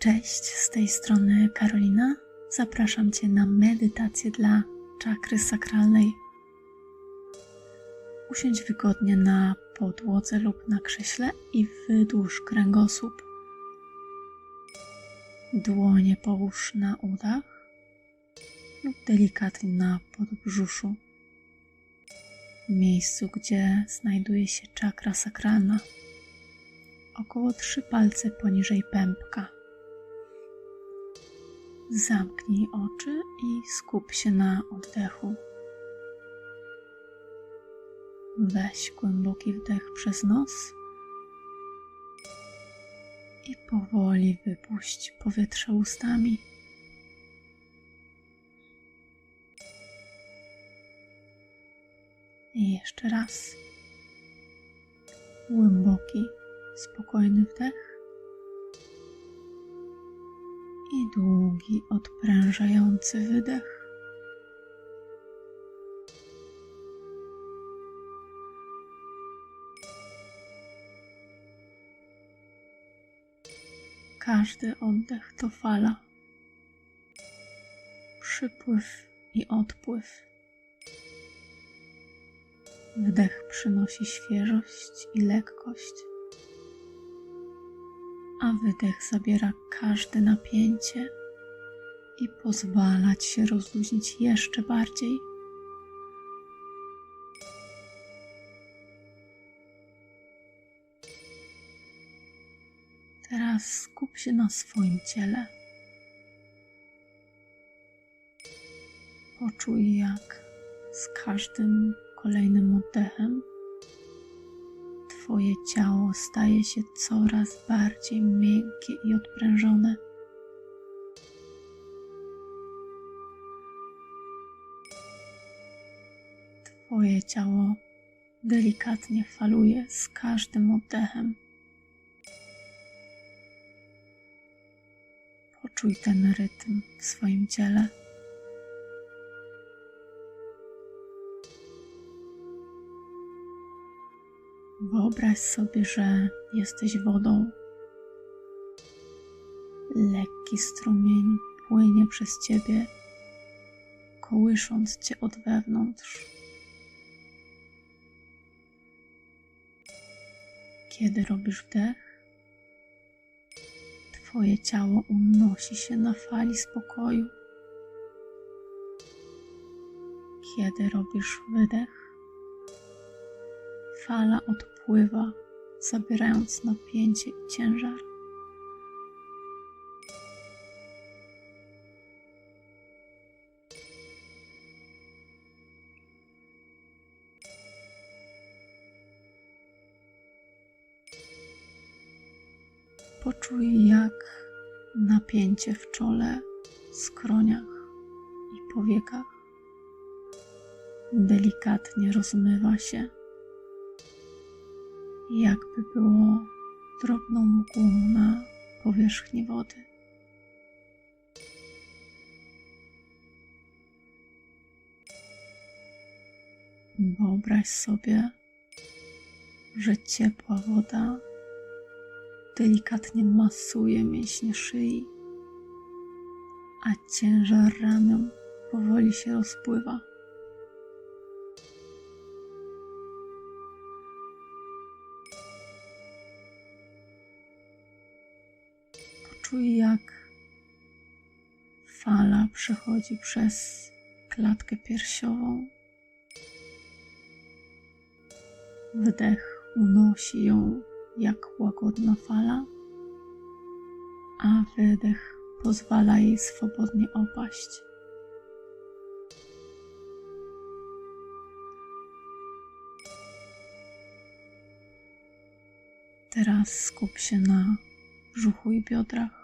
Cześć, z tej strony Karolina. Zapraszam Cię na medytację dla czakry sakralnej. Usiądź wygodnie na podłodze lub na krześle i wydłuż kręgosłup. Dłonie połóż na udach lub delikatnie na podbrzuszu, w miejscu, gdzie znajduje się czakra sakralna, około trzy palce poniżej pępka. Zamknij oczy i skup się na oddechu. Weź głęboki wdech przez nos i powoli wypuść powietrze ustami. I jeszcze raz. Głęboki, spokojny wdech i długi, odprężający wydech. Każdy oddech to fala, przypływ i odpływ. Wdech przynosi świeżość i lekkość, a wydech zabiera każde napięcie i pozwala ci się rozluźnić jeszcze bardziej. Teraz skup się na swoim ciele. Poczuj, jak z każdym kolejnym oddechem Twoje ciało staje się coraz bardziej miękkie i odprężone. Twoje ciało delikatnie faluje z każdym oddechem. Poczuj ten rytm w swoim ciele. Wyobraź sobie, że jesteś wodą. Lekki strumień płynie przez ciebie, kołysząc cię od wewnątrz. Kiedy robisz wdech, Twoje ciało unosi się na fali spokoju. Kiedy robisz wydech, fala odpływa, zabierając napięcie i ciężar. Poczuj, jak napięcie w czole, skroniach i powiekach delikatnie rozmywa się, jakby było drobną mgłą na powierzchni wody. Wyobraź sobie, że ciepła woda delikatnie masuje mięśnie szyi, a ciężar ramion powoli się rozpływa. Poczuj, jak fala przechodzi przez klatkę piersiową. Wdech unosi ją jak łagodna fala, a wydech pozwala jej swobodnie opaść. Teraz skup się na brzuchu i biodrach.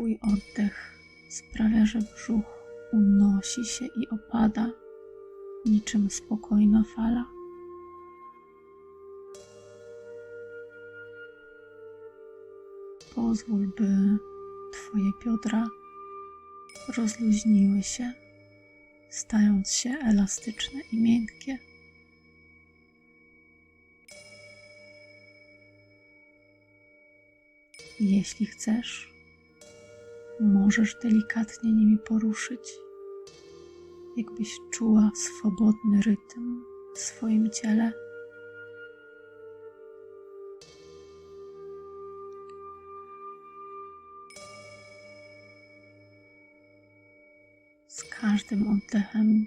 Twój oddech sprawia, że brzuch unosi się i opada niczym spokojna fala. Pozwól, by Twoje biodra rozluźniły się, stając się elastyczne i miękkie. Jeśli chcesz, możesz delikatnie nimi poruszyć, jakbyś czuła swobodny rytm w swoim ciele. Z każdym oddechem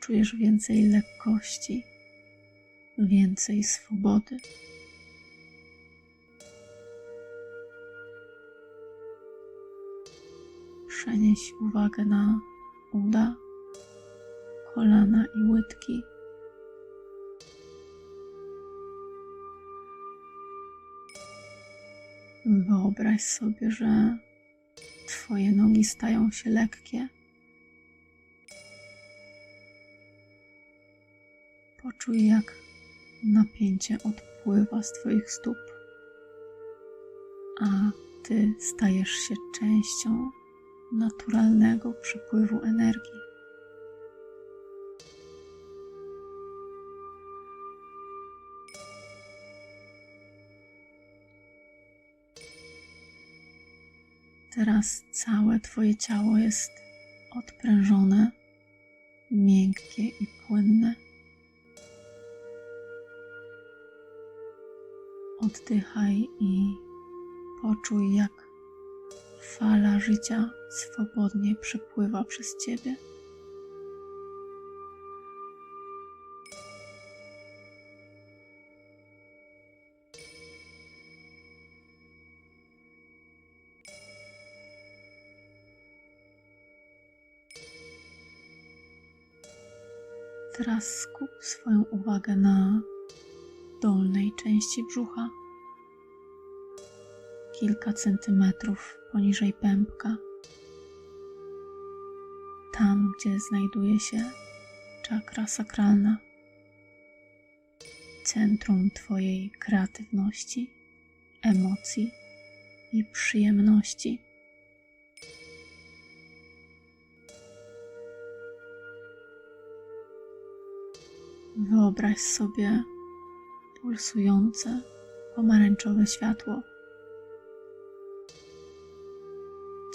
czujesz więcej lekkości, więcej swobody. Przenieś uwagę na uda, kolana i łydki. Wyobraź sobie, że Twoje nogi stają się lekkie. Poczuj, jak napięcie odpływa z Twoich stóp, a Ty stajesz się częścią naturalnego przepływu energii. Teraz całe Twoje ciało jest odprężone, miękkie i płynne. Oddychaj i poczuj, jak fala życia swobodnie przepływa przez Ciebie. Teraz skup swoją uwagę na dolnej części brzucha, kilka centymetrów poniżej pępka, tam gdzie znajduje się czakra sakralna, centrum Twojej kreatywności, emocji i przyjemności. Wyobraź sobie pulsujące pomarańczowe światło,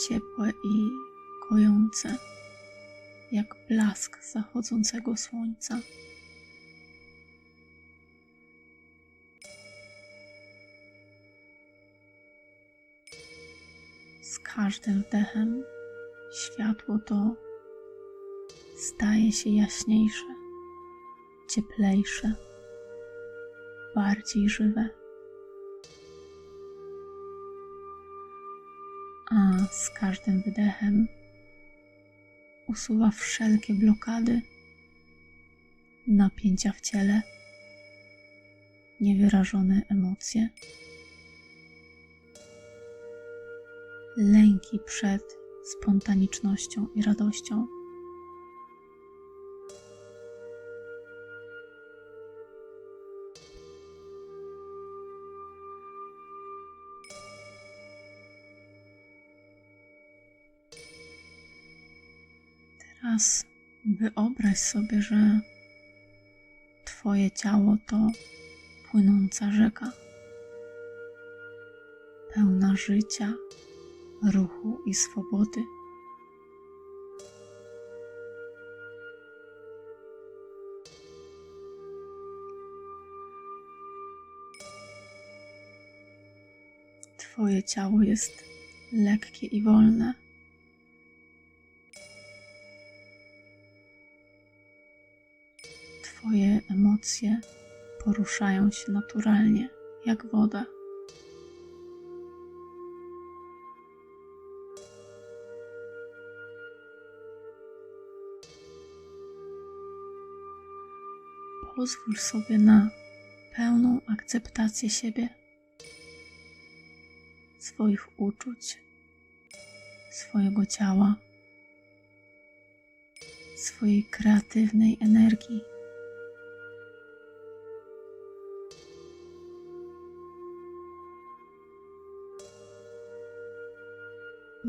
ciepłe i kojące, jak blask zachodzącego słońca. Z każdym wdechem światło to staje się jaśniejsze cieplejsze, bardziej żywe. A z każdym wydechem usuwa wszelkie blokady, napięcia w ciele, niewyrażone emocje, lęki przed spontanicznością i radością. Teraz wyobraź sobie, że Twoje ciało to płynąca rzeka, pełna życia, ruchu i swobody. Twoje ciało jest lekkie i wolne. Twoje emocje poruszają się naturalnie, jak woda. Pozwól sobie na pełną akceptację siebie, swoich uczuć, swojego ciała, swojej kreatywnej energii.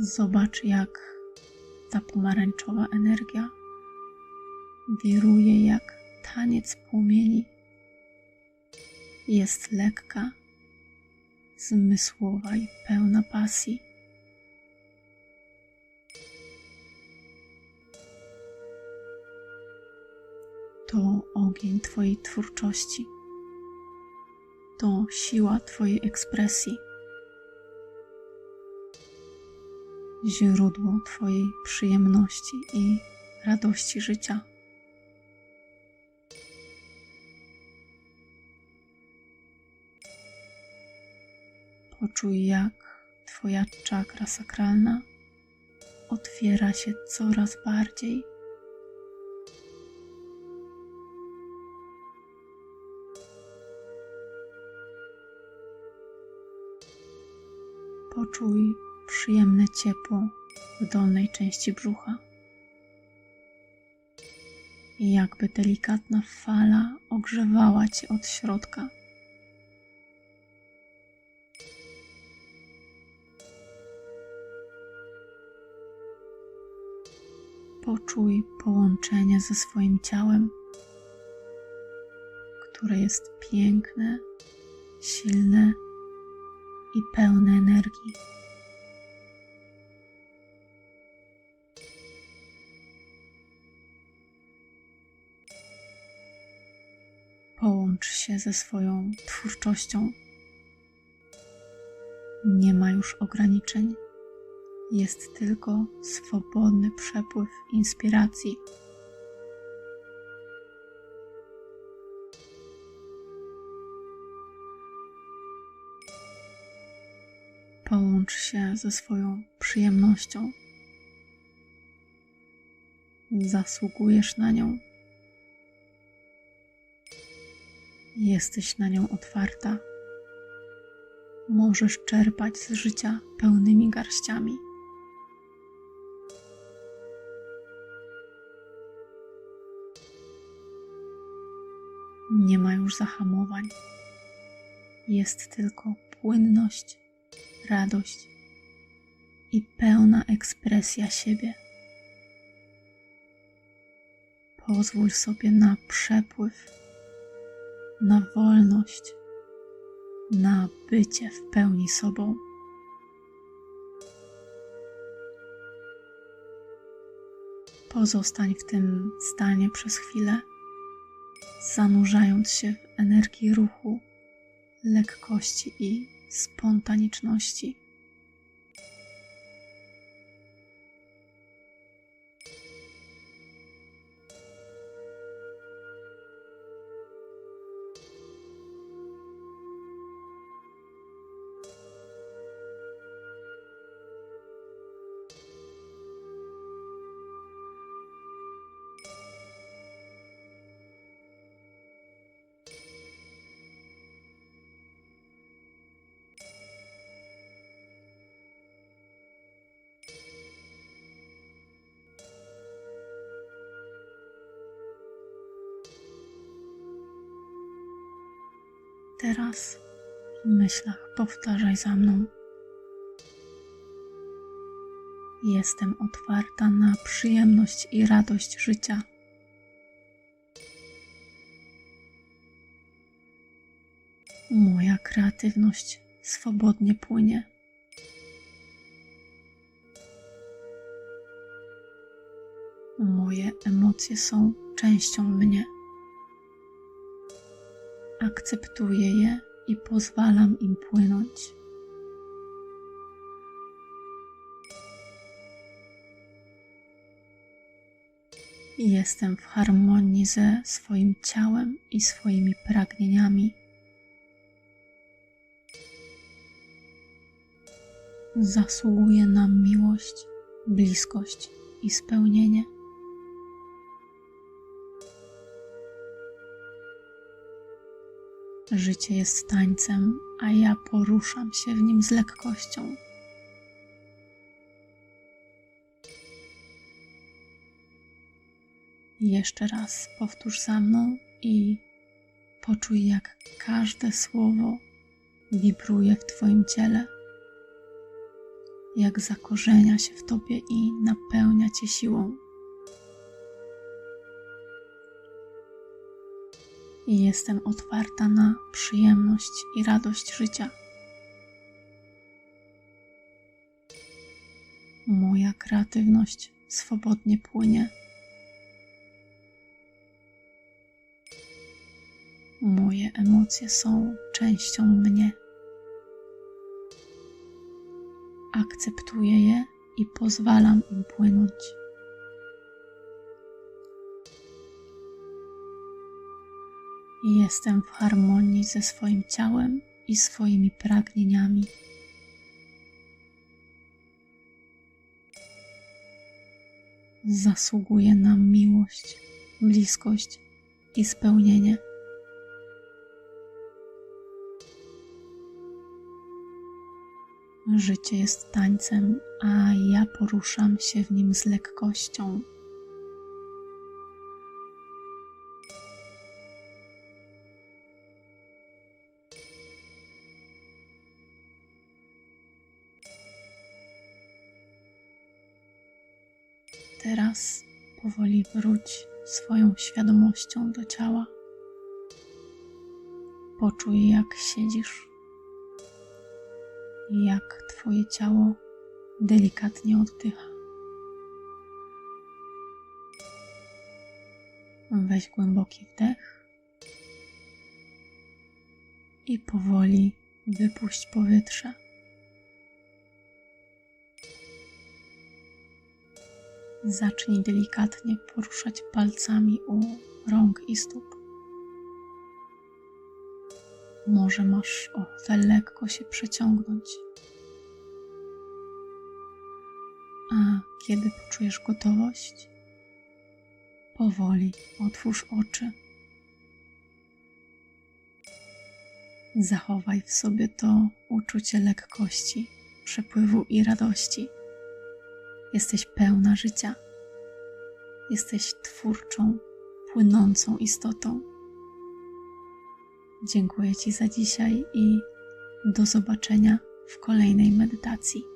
Zobacz, jak ta pomarańczowa energia wiruje jak taniec płomieni. Jest lekka, zmysłowa i pełna pasji. To ogień Twojej twórczości, to siła Twojej ekspresji, źródło Twojej przyjemności i radości życia. Poczuj, jak Twoja czakra sakralna otwiera się coraz bardziej. Poczuj przyjemne ciepło w dolnej części brzucha. I jakby delikatna fala ogrzewała cię od środka. Poczuj połączenie ze swoim ciałem, które jest piękne, silne i pełne energii. Się ze swoją twórczością. Nie ma już ograniczeń jest tylko swobodny przepływ inspiracji. Połącz się ze swoją przyjemnością. Zasługujesz na nią. Jesteś na nią otwarta. Możesz czerpać z życia pełnymi garściami. Nie ma już zahamowań. Jest tylko płynność, radość i pełna ekspresja siebie. Pozwól sobie na przepływ, na wolność, na bycie w pełni sobą. Pozostań w tym stanie przez chwilę zanurzając się w energii ruchu, lekkości i spontaniczności. Teraz w myślach powtarzaj za mną. Jestem otwarta na przyjemność i radość życia. Moja kreatywność swobodnie płynie. Moje emocje są częścią mnie akceptuję je i pozwalam im płynąć. Jestem w harmonii ze swoim ciałem i swoimi pragnieniami. Zasługuję na miłość, bliskość i spełnienie. Życie jest tańcem, a ja poruszam się w nim z lekkością. Jeszcze raz powtórz za mną i poczuj, jak każde słowo wibruje w Twoim ciele, jak zakorzenia się w Tobie i napełnia Cię siłą. i jestem otwarta na przyjemność i radość życia. Moja kreatywność swobodnie płynie. Moje emocje są częścią mnie. Akceptuję je i pozwalam im płynąć. Jestem w harmonii ze swoim ciałem i swoimi pragnieniami. Zasługuję na miłość, bliskość i spełnienie. Życie jest tańcem, a ja poruszam się w nim z lekkością. Teraz powoli wróć swoją świadomością do ciała. Poczuj, jak siedzisz, jak Twoje ciało delikatnie oddycha. Weź głęboki wdech i powoli wypuść powietrze. Zacznij delikatnie poruszać palcami u rąk i stóp. Może masz ochotę lekko się przeciągnąć. A kiedy poczujesz gotowość, powoli otwórz oczy. Zachowaj w sobie to uczucie lekkości, przepływu i radości. Jesteś pełna życia. Jesteś twórczą, płynącą istotą. Dziękuję Ci za dzisiaj i do zobaczenia w kolejnej medytacji.